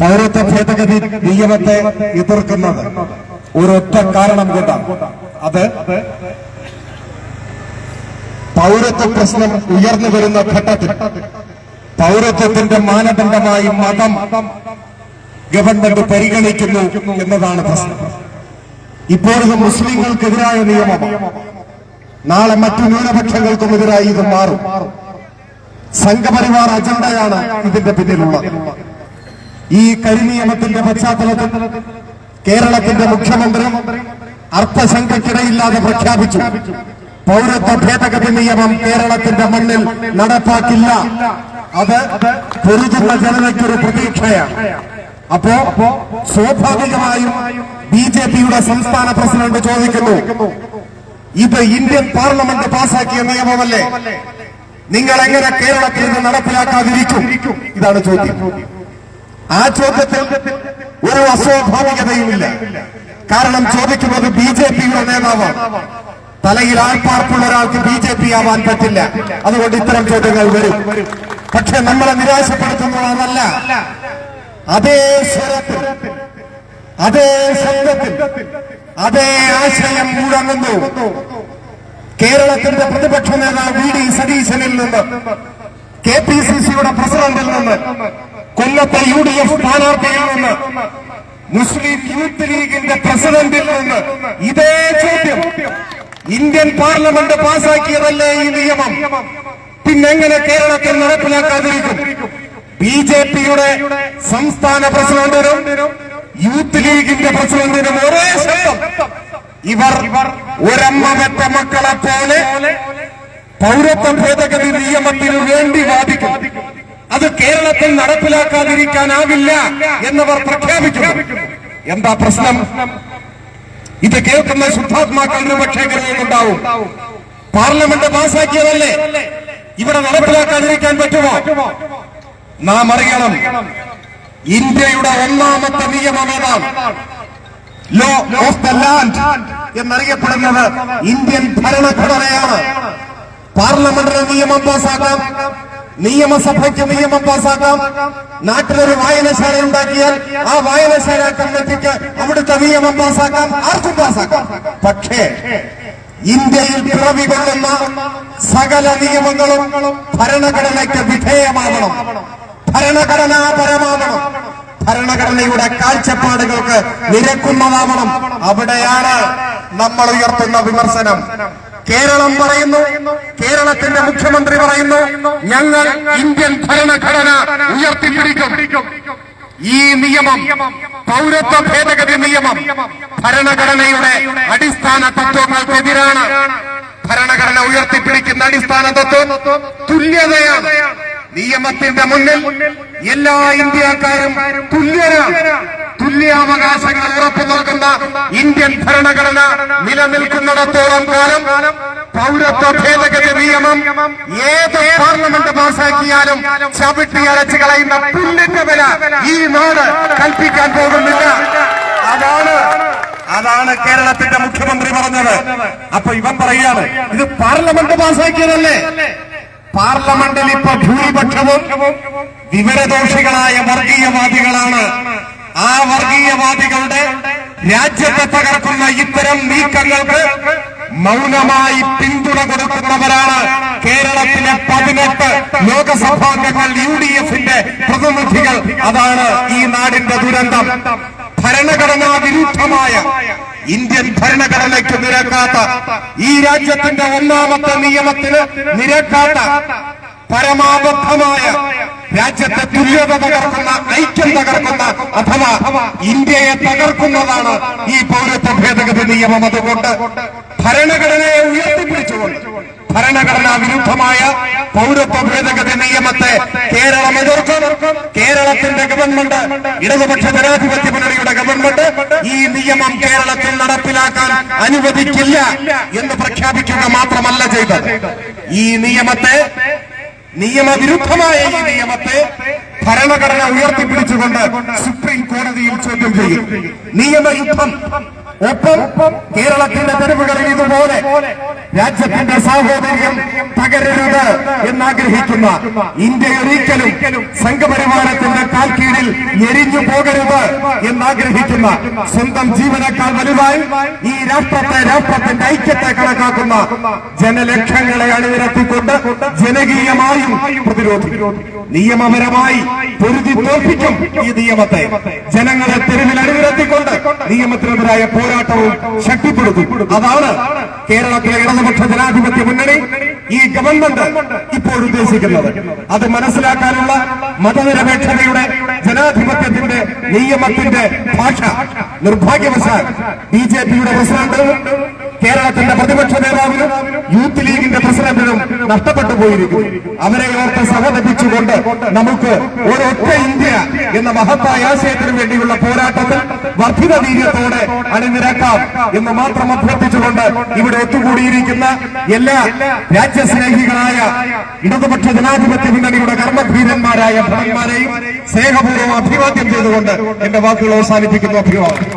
പൗരത്വ ഭേദഗതി നിയമത്തെ എതിർക്കുന്നത് ഒരൊറ്റ കാരണം കൊണ്ടാണ്. അത് പൗരത്വ പ്രശ്നം ഉയർന്നു വരുന്ന ഘട്ടത്തിൽ പൗരത്വത്തിന്റെ മാനദണ്ഡമായി മതം ഗവൺമെന്റ് പരിഗണിക്കുന്നു എന്നതാണ് പ്രശ്നം. ഇപ്പോഴത് മുസ്ലിങ്ങൾക്കെതിരായ നിയമം. നാളെ മറ്റു ന്യൂനപക്ഷങ്ങൾക്കും എതിരായി ഇത് മാറും. സംഘപരിവാർ അജണ്ടയാണ് ഇതിന്റെ പിന്നിലുള്ളത്. ഈ കരിനിയമത്തിന്റെ പശ്ചാത്തലത്തിൽ കേരളത്തിന്റെ മുഖ്യമന്ത്രി അർത്ഥശങ്കയ്ക്കിടയില്ലാതെ പ്രഖ്യാപിച്ചു. പൗരത്വ ഭേദഗതി നിയമം കേരളത്തിന്റെ മണ്ണിൽ നടപ്പാക്കില്ല. അത് പൊരുതുന്ന ജനതയ്ക്കൊരു പ്രതീക്ഷയാണ്. അപ്പോ സ്വാഭാവികമായും ബി ജെ പിയുടെ സംസ്ഥാന പ്രസിഡന്റ് ചോദിക്കുന്നു ഇത് ഇന്ത്യൻ പാർലമെന്റ് പാസാക്കിയ നിയമമല്ലേ? നിങ്ങൾ എങ്ങനെ കേരളത്തിൽ നിന്ന് നടപ്പിലാക്കാതിരിക്കും? ഇതാണ് ചോദ്യം. ആ ചോദ്യത്തിൽ ഒരു അസ്വാഭാവികതയുമില്ല. കാരണം ചോദിക്കുന്നത് ബി ജെ പിയുടെ നേതാവാണ്. തലയിൽ ആൾപ്പാർപ്പുള്ള ഒരാൾക്ക് ബി ജെ പി ആവാൻ പറ്റില്ല. അതുകൊണ്ട് ഇത്തരം ചോദ്യങ്ങൾ വരും. പക്ഷെ നമ്മളെ നിരാശപ്പെടുത്തുന്നത് അതല്ല. അതേ സ്വരത്തിൽ അതേ ശബ്ദത്തിൽ അതേ ആശയം മുഴങ്ങുന്നു. കേരളത്തിന്റെ പ്രതിപക്ഷ നേതാവ് വി ഡി സതീശനിൽ നിന്ന് കെ പി സി സിയുടെ പ്രസിഡന്റിൽ നിന്ന് കൊല്ലത്തെ യു ഡി എഫ് സ്ഥാനാർത്ഥിയിൽ നിന്ന് മുസ്ലിം യൂത്ത് ലീഗിന്റെ പ്രസിഡന്റിൽ നിന്ന് ഇതേ ചോദ്യം. ഇന്ത്യൻ പാർലമെന്റ് പാസാക്കിയതല്ലേ ഈ നിയമം? പിന്നെങ്ങനെ കേരളത്തിൽ നടപ്പിലാക്കാതിരിക്കും? ബി ജെ പിയുടെ സംസ്ഥാന പ്രസിഡന്റിനും യൂത്ത് ലീഗിന്റെ പ്രസിഡന്റിനും ഒരേ ശബ്ദം. ഇവർ ഒരമ്മ പെറ്റ മക്കളെ പോലെ പൗരത്വ ഭേദഗതി നിയമത്തിന് വേണ്ടി വാദിക്കും. അത് കേരളത്തിൽ നടപ്പിലാക്കാതിരിക്കാനാവില്ല എന്നവർ പ്രഖ്യാപിച്ചു എന്താ പ്രശ്നം? ഇത് കേൾക്കുന്ന ശുദ്ധാത്മാക്കൾ പക്ഷേ പാർലമെന്റ് പാസാക്കിയതല്ലേ ഇവിടെ നടപ്പിലാക്കാതിരിക്കാൻ പറ്റുമോ? നാം അറിയണം ഇന്ത്യയുടെ ഒന്നാമത്തെ നിയമം ഏതാണ്? ലോ ഓഫ് ദ ലാൻഡ് എന്നറിയപ്പെടുന്നത് ഇന്ത്യൻ ഭരണഘടനയാണ്. പാർലമെന്റിന് നിയമം പാസാക്കാം നിയമസഭയ്ക്ക് നിയമം പാസാക്കാം. നാട്ടിലൊരു വായനശാല ഉണ്ടാക്കിയാൽ ആ വായനശാല കമ്മിറ്റിക്ക് അവിടുത്തെ നിയമം പാസാക്കാം. ആർക്കും പാസാക്കാം. പക്ഷേ ഇന്ത്യയിൽ പിറവി കൊള്ളുന്ന സകല നിയമങ്ങളും ഭരണഘടനയ്ക്ക് വിധേയമാകണം ഭരണഘടനാപരമാകണം ഭരണഘടനയുടെ കാഴ്ചപ്പാടുകൾക്ക് നിരക്കുന്നതാവണം. അവിടെയാണ് നമ്മൾ ഉയർത്തുന്ന വിമർശനം. കേരളം പറയുന്നു കേരളത്തിന്റെ മുഖ്യമന്ത്രി പറയുന്നു ഞങ്ങൾ ഇന്ത്യൻ ഭരണഘടന ഉയർത്തിപ്പിടിക്കും. ഈ നിയമം പൗരത്വ ഭേദഗതി നിയമം ഭരണഘടനയുടെ അടിസ്ഥാന തത്വങ്ങൾക്കെതിരാണ്. ഭരണഘടന ഉയർത്തിപ്പിടിക്കുന്ന അടിസ്ഥാന തത്വം തുല്യതയാണ്. നിയമത്തിന്റെ മുന്നിൽ എല്ലാ ഇന്ത്യക്കാരും തുല്യരാണ്. തുല്യാവകാശങ്ങൾ ഉറപ്പു നൽകുന്ന ഇന്ത്യൻ ഭരണഘടന നിലനിൽക്കുന്നിടത്തോളം കാലം പൗരത്വ ഭേദഗതി നിയമം ഏത് പാർലമെന്റ് പാസാക്കിയാലും ചവിട്ടി അരച്ച് കളയുന്ന പുല്ലിന്റെ വില ഈ നാട് കൽപ്പിക്കാൻ പോകുന്നില്ല. അതാണ് അതാണ് കേരളത്തിന്റെ മുഖ്യമന്ത്രി പറഞ്ഞത്. അപ്പൊ ഇവൻ പറയാണ് ഇത് പാർലമെന്റ് പാസാക്കിയതല്ലേ പാർലമെന്റിൽ ഇപ്പൊ ഭൂരിപക്ഷവും വിവരദോഷികളായ വർഗീയവാദികളാണ്. ആ വർഗീയവാദികളുടെ രാജ്യത്തെ തകർക്കുന്ന ഇത്തരം നീക്കങ്ങൾക്ക് മൗനമായി പിന്തുണ കൊടുക്കുന്നവരാണ് കേരളത്തിലെ പതിനെട്ട് ലോകസഭാംഗങ്ങൾ യു ഡി എഫിന്റെ പ്രതിനിധികൾ. അതാണ് ഈ നാടിന്റെ ദുരന്തം. ഭരണഘടനാ വിരുദ്ധമായ ഇന്ത്യൻ ഭരണഘടനയ്ക്ക് നിരക്കാത്ത ഈ രാജ്യത്തിന്റെ ഒന്നാമത്തെ നിയമത്തിന് നിരക്കാത്ത പരമാബദ്ധമായ രാജ്യത്തെ തുല്യത തകർക്കുന്ന ഐക്യം തകർക്കുന്ന അഥവാ ഇന്ത്യയെ തകർക്കുന്നതാണ് ഈ പൗരത്വ ഭേദഗതി നിയമം. അതുകൊണ്ട് ഭരണഘടനയെ ഉയർത്തിപ്പിടിച്ചുകൊണ്ട് ഭരണഘടനാ വിരുദ്ധമായ പൗരത്വ ഭേദഗതി നിയമത്തെ കേരളം എതിർക്കും. കേരളത്തിന്റെ ഗവൺമെന്റ് ഇടതുപക്ഷ ജനാധിപത്യ മുന്നണിയുടെ ഗവൺമെന്റ് ഈ നിയമം കേരളത്തിൽ നടപ്പിലാക്കാൻ അനുവദിക്കില്ല എന്ന് പ്രഖ്യാപിക്കുക മാത്രമല്ല ചെയ്തത്. ഈ നിയമത്തെ നിയമവിരുദ്ധമായ ഈ നിയമത്തെ ഭരണഘടന ഉയർത്തിപ്പിടിച്ചുകൊണ്ട് സുപ്രീം കോടതിയിൽ ചോദ്യം ചെയ്യും. നിയമയുദ്ധം ഒപ്പം കേരളത്തിന്റെ തെരുവുകളിൽ ഇതുപോലെ രാജ്യത്തിന്റെ സാഹോദര്യം തകരരുത് എന്നാഗ്രഹിക്കുന്ന ഇന്ത്യ ഒരിക്കലും സംഘപരിവാരത്തിന്റെ കാൽ കീഴിൽ എരിഞ്ഞു പോകരുത് എന്നാഗ്രഹിക്കുന്ന സ്വന്തം ജീവനേക്കാൾ വലുതായി ഈ രാഷ്ട്രത്തെ രാഷ്ട്രത്തിന്റെ ഐക്യത്തെ കണക്കാക്കുന്ന ജനലക്ഷങ്ങളെ അണിനിരത്തിക്കൊണ്ട് ജനകീയമായും പ്രതിരോധിക്കും. നിയമപരമായി പൊരുതി തോൽപ്പിക്കും ഈ നിയമത്തെ. ജനങ്ങളെ തെരുവിൽ അണിനിരത്തിക്കൊണ്ട് നിയമത്തിനെതിരായ പോരാട്ടവും ശക്തിപ്പെടുത്തും. അതാണ് കേരളത്തിലെ ഇടതുപക്ഷ ജനാധിപത്യ മുന്നണി. ഈ ഗവൺമെന്റ് ഇപ്പോൾ ഉദ്ദേശിക്കുന്നത്. അത് മനസ്സിലാക്കാനുള്ള മതനിരപേക്ഷതയുടെ ജനാധിപത്യത്തിന്റെ നിയമത്തിന്റെ ഭാഷ നിർഭാഗ്യവശാൽ ബി ജെ പിയുടെ പ്രസിഡന്റും കേരളത്തിന്റെ പ്രതിപക്ഷ നേതാവിനും യൂത്ത് ലീഗിന്റെ പ്രസിഡന്റിനും നഷ്ടപ്പെട്ടു പോയിരിക്കുന്നു. അവരെ ഓർത്ത് സഹതപിച്ചുകൊണ്ട് നമുക്ക് ഒരൊറ്റ ഇന്ത്യ എന്ന മഹത്തായ ആശയത്തിനു വേണ്ടിയുള്ള പോരാട്ടത്തിൽ വർദ്ധിത വീര്യത്തോടെ അണിനിരക്കാം എന്ന് മാത്രം അഭ്യർത്ഥിച്ചുകൊണ്ട് ഇവിടെ ഒത്തുകൂടിയിരിക്കുന്ന എല്ലാ രാജ്യസ്നേഹികളായ ഇടതുപക്ഷ ജനാധിപത്യ മുന്നണിയുടെ കർമ്മധീരന്മാരായ ഭടന്മാരെയും സ്നേഹപൂർവം അഭിവാദ്യം ചെയ്തുകൊണ്ട് എന്റെ വാക്കുകൾ അവസാനിപ്പിക്കുന്നു അഭിവാദ്യം.